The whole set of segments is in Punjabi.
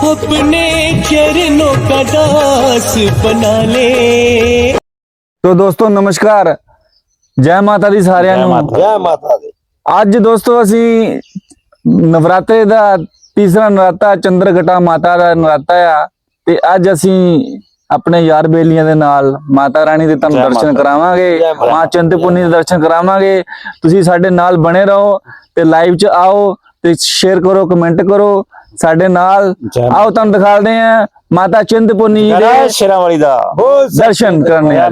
अपने चरणों का दास बना ले ਤੋ ਦੋਸਤੋ ਨਮਸਕਾਰ ਜੈ ਮਾਤਾ ਦੀ ਸਾਰਿਆਂ ਜੈ ਨੂੰ ਮਾਤਾ ਜੈ ਮਾਤਾ ਦੀ ਅੱਜ ਦੋਸਤੋ ਅਸੀਂ ਨਵਰਾਤਰੇ ਦਾ ਤੀਸਰਾ ਨਰਾਤਾ ਚੰਦਰਘਟਾ ਮਾਤਾ ਦਾ ਨਰਾਤਾ ਆ ਤੇ ਅੱਜ ਅਸੀਂ ਆਪਣੇ ਯਾਰ ਬੇਲੀਆਂ ਦੇ ਨਾਲ ਮਾਤਾ ਰਾਣੀ ਦੇ ਤੁਹਾਨੂੰ ਜੈ ਦਰਸ਼ਨ ਮਾਤਾ। ਕਰਾਵਾਂਗੇ ਜੈ ਮਾਤਾ। ਮਾਂ ਚੰਦਪੁਰਨੀ ਦੇ ਦਰਸ਼ਨ ਕਰਾਵਾਂਗੇ ਤੁਸੀਂ ਸਾਡੇ ਨਾਲ ਬਣੇ ਰਹੋ ਤੇ ਲਾਈਵ 'ਚ ਆਓ ਤੇ ਸ਼ੇਅਰ ਕਰੋ ਕਮੈਂਟ ਕਰੋ ਸਾਡੇ ਨਾਲ। ਆਓ ਤੁਹਾਨੂੰ ਦਿਖਾਉਂਦੇ ਆ ਮਾਤਾ ਚਿੰਤਪੁਰਨੀ ਜੀ ਦੇ ਸ਼ੇਰਾਂ ਵਾਲੀ ਦਾ। ਦਰਸ਼ਨ ਕਰਨੇ ਆ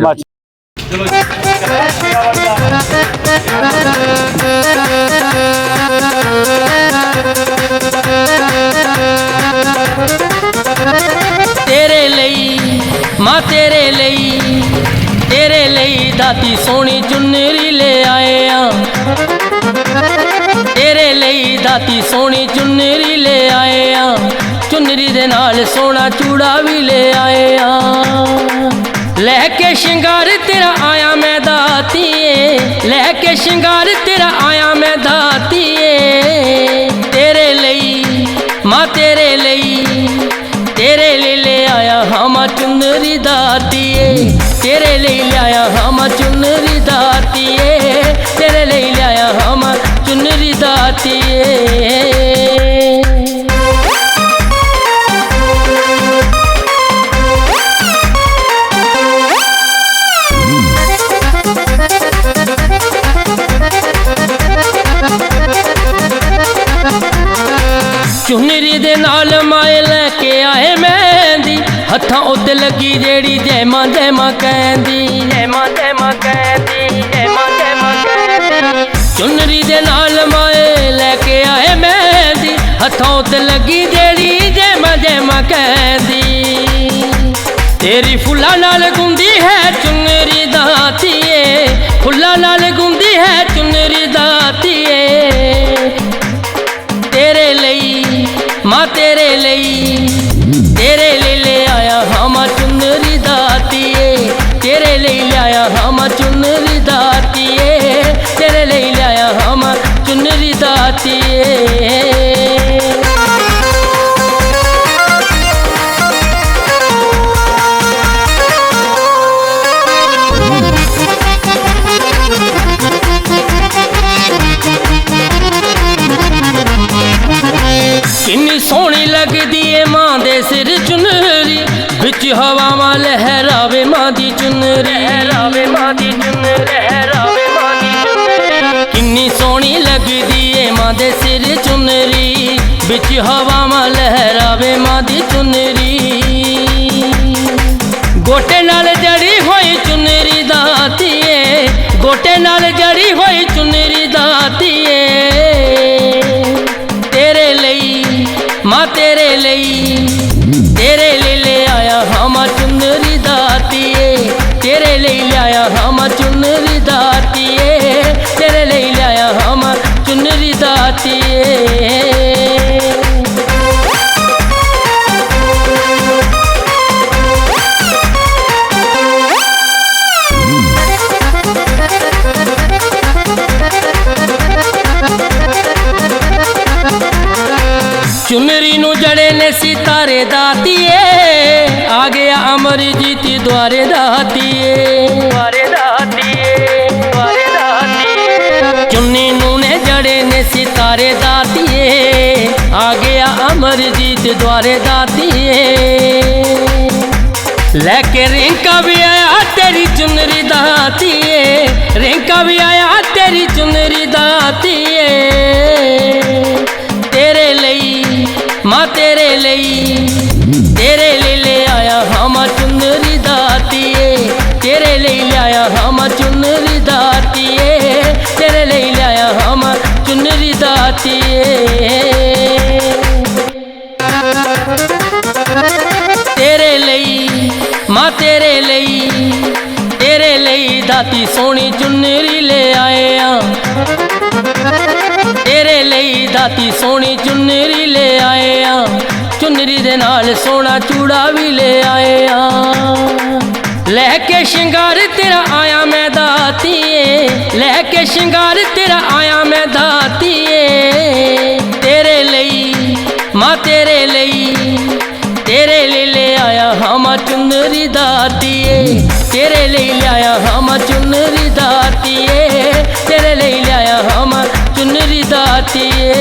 ਤੇਰੇ ਲਈ ਮਾਂ ਤੇਰੇ ਲਈ ਤੇਰੇ ਲਈ ਦਾਤੀ ਸੋਹਣੀ ਚੁੰਨਰੀ ਲੈ ਆਏ ਆ। ਤੇਰੇ ਲਈ ਦਾਤੀ ਸੋਹਣੀ ਚੁੰਨਰੀ ਆਏ ਆ। ਚੁੰਨਰੀ ਦੇ ਨਾਲ ਸੋਨਾ ਚੂੜਾ ਵੀ ਲੈ ਆਏ ਆ। ਲੈ ਕੇ ਸ਼ਿੰਗਾਰ ਤੇਰਾ ਆਇਆ ਮੈਂ ਦਾਤੀਏ। ਲੈ ਕੇ ਸ਼ਿੰਗਾਰ ਤੇਰਾ ਆਇਆ ਮੈਂ ਦਾਤੀਏ। ਤੇਰੇ ਲਈ, ਮਾਂ ਤੇਰੇ ਲਈ ਤੇਰੇ ਲਈ ਲੈ ਆਇਆ ਹਮਾ ਚੁੰਨਰੀ ਦਾਤੀਏ। ਤੇਰੇ ਲਈ ਲਿਆਇਆ ਹਮਾ ਚੁੰਨਰੀ ਦਾਤੀਏ। ਤੇਰੇ ਲਈ ਲਿਆਇਆ ਹਮਾ ਚੁੰਨਰੀ ਦਾਤੀਏ। ਚੁਨਰੀ ਦੇ ਨਾਲ ਮਾਏ ਲੈ ਕੇ ਆਏ ਮਹਿੰਦੀ। ਹੱਥਾਂ ਉੱਤੇ ਲੱਗੀ ਜਿਹੜੀ ਜੈ ਮਾਂ ਜੈ ਮਾਂ ਕਹਿੰਦੀ ਜੈ ਮਾਂ ਜੈ ਮਾਂ ਕਹਿੰਦੀ ਜੈ ਮਾਂ ਜੈ ਮਾਂ ਕਹਿੰਦੀ। ਚੁੰਨਰੀ ਦੇ ਨਾਲ ਮਾਏ ਲੈ ਕੇ ਆਏ ਮਹਿੰਦੀ। ਹੱਥਾਂ ਉੱਤੇ ਲੱਗੀ ਜਿਹੜੀ ਜੈ ਮਾਂ ਜੈ ਮਾਂ ਕਹਿੰਦੀ। ਤੇਰੀ ਫੁੱਲਾਂ ਨਾਲ ਗੁੰਦੀ ਹੈ ਚੁਨ ਵਿੱਚ ਹਵਾਵਾਂ ਲਹਿਰਾਵੇ ਮਾਂ ਦੀ ਚੁੰਨਰੀ। ਲਹਿਰਾਵੇ ਮਾਂ ਦੀ ਚੁੰਨਰੀ ਲਹਿਰਾਵੇ ਮਾਂ ਦੀ ਚੁੰਨਰੀ। ਕਿੰਨੀ ਸੋਹਣੀ ਲੱਗਦੀ ਏ ਮਾਂ ਦੇ ਸਿਰ ਚੁੰਨਰੀ। ਵਿੱਚ ਹਵਾਵਾਂ ਲਹਿਰਾਵੇ ਮਾਂ ਦੀ ਚੁੰਨਰੀ। ਗੋਟੇ ਨਾਲ ਜੜੀ ਹੋਈ ਚੁੰਨਰੀ ਦਾਤੀਏ ਗੋਟੇ ਨਾਲ ਜੜੀ ਹੋਈ ਚੁੰਨਰੀ ਦਾਤੀਏ ਤੇਰੇ ਲਈ ਮਾਂ ਤੇਰੇ ਲਈ ਤੇਰੇ ਲਈ ਲੈ ਆਇਆ ਹਮਾ ਚੁੰਨਰੀ ਦਾਤੀਏ। ਤੇਰੇ ਲਈ ਲਿਆਇਆ ਹਮਾ ਚੁੰਨਰੀ ਨੇ ਸਿਤਾਰੇ ਦਾਤੀਏ ਆ ਗਿਆ ਅਮਰਜੀਤ ਦੁਆਰੇ ਦਾਤੀਏ ਦੁਆਰੇ ਦਾਤੀਏ ਦੁਆਰੇ ਦਾਤੀਏ ਚੁੰਨੀ ਨੂੰ ਨੇ ਜੜੇ ਨੇ ਸਿਤਾਰੇ ਦਾਤੀਏ ਆ ਗਿਆ ਅਮਰਜੀਤ ਦੁਆਰੇ ਦਾਤੀਏ ਲੈ ਕੇ ਰਿੰਕਾ ਵੀ ਆਇਆ ਤੇਰੀ ਚੁੰਨਰੀ ਦਾਤੀਏ ਰਿੰਕਾ ਵੀ ਆਇਆ ਤੇਰੀ ਚੁੰਨਰੀ ਦਾਤੀਏ ਲਈ ਲਿਆਇਆ ਹਮਾ ਚੁੰਨਰੀ ਦਾਤੀਏ ਤੇਰੇ ਲਈ ਲਿਆਇਆ ਹਮਾ ਚੁੰਨਰੀ ਦਾਤੀਏ ਤੇਰੇ ਲਈ, ਮਾਂ ਤੇਰੇ ਲਈ ਤੇਰੇ ਲਈ ਦਾਤੀ ਸੋਹਣੀ ਚੁੰਨਰੀ ਲੈ ਆਏ ਆ ਤੇਰੇ ਲਈ ਦਾਤੀ ਸੋਹਣੀ ਚੁੰਨਰੀ ਲੈ ਆਏ ਆ ਚੁੰਨਰੀ ਦੇ ਨਾਲ ਸੋਹਣਾ ਚੂੜਾ ਵੀ ਲੈ ਆਏ ਆ ਲੈ ਕੇ ਸ਼ਿੰਗਾਰ ਤੇਰਾ ਆਇਆ ਮੈਂ ਦਾਤੀਏ, ਲੈ ਕੇ ਸ਼ਿੰਗਾਰ ਤੇਰਾ ਆਇਆ ਮੈਂ ਦਾਤੀਏ। ਤੇਰੇ ਲਈ, ਮਾਂ ਤੇਰੇ ਲਈ ਤੇਰੇ ਲਈ ਲੈ ਆ ਚੁੰਨਰੀ ਦਾਤੀਏ। ਤੇਰੇ ਲਈ ਲਿਆਇਆ ਹਾਂ ਮੈਂ ਚੁੰਨਰੀ ਦਾਤੀਏ, ਤੇਰੇ ਲਈ ਲਿਆਇਆ ਹਾਂ ਮੈਂ ਚੁੰਨਰੀ ਦਾਤੀਏ।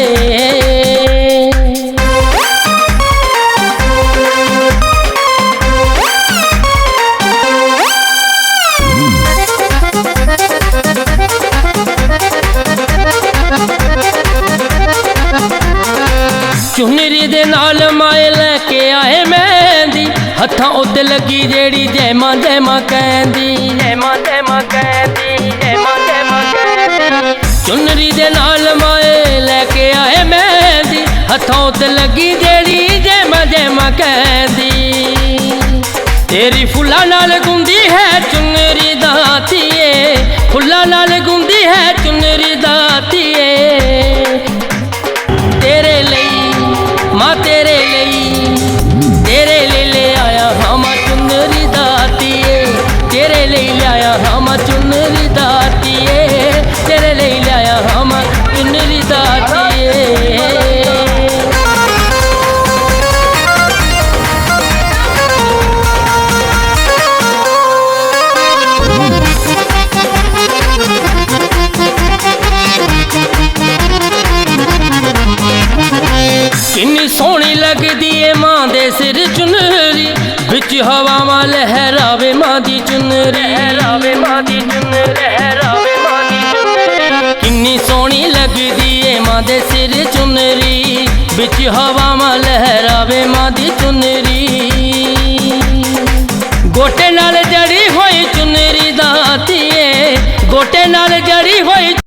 ਹੱਥਾਂ ਉੱਤੇ ਲੱਗੀ ਜਿਹੜੀ ਜੈ ਮਾਂ ਜੈ ਮਾਂ ਕਹਿੰਦੀ ਜੈ ਮਾਂ ਜੈ ਮਾਂ ਕਹਿੰਦੀ ਜੈ ਮਾਂ ਜੈ ਮਾਂ ਕਹਿੰਦੀ। ਚੁੰਨਰੀ ਦੇ ਨਾਲ ਮਾਏ ਲੈ ਕੇ ਆਏ ਮਹਿੰਦੀ, ਹੱਥਾਂ ਉੱਤੇ ਲੱਗੀ ਜਿਹੜੀ ਜੈ ਮਾਂ ਜੈ ਮਾਂ ਕਹਿੰਦੀ। ਤੇਰੀ ਫੁੱਲਾਂ ਨਾਲ ਗੁੰਦੀ ਹੈ ਹਾਂ ਮੈਂ ਚੁੰਨਰੀ ਦਾਤੀਏ ਤੇਰੇ ਲਈ ਲਿਆਇਆ ਹਾਂ ਮੈਂ ਚੁੰਨਰੀ ਦਾਤੀਏ ਕਿੰਨੀ ਸੋਹਣੀ ਲੱਗਦੀ ਏ ਮਾਂ ਦੇ ਸਿਰ ਚੁਨਰੀ ਵਿੱਚ ਹਵਾਵਾਂ ਲਹਿਰਾਵੇ ਮਾਂ ਦੀ ਚੁਨਰੀ। ਲਹਿਰਾਵੇ ਮਾਂ ਦੀ ਚੁਨਰੀ ਲਹਿਰਾਵੇ ਮਾਂ ਦੀ ਚੁਨਰੀ। ਕਿੰਨੀ ਸੋਹਣੀ ਲੱਗਦੀ ਏ ਮਾਂ ਦੇ ਸਿਰ ਚੁਨਰੀ। ਵਿੱਚ ਹਵਾਵਾਂ ਲਹਿਰਾਵੇ ਮਾਂ ਦੀ ਚੁਨਰੀ। ਗੋਟੇ ਨਾਲ ਜੜੀ ਹੋਈ ਚੁਨਰੀ ਦਾਤੀਏ ਗੋਟੇ ਨਾਲ ਜੜੀ ਹੋਈ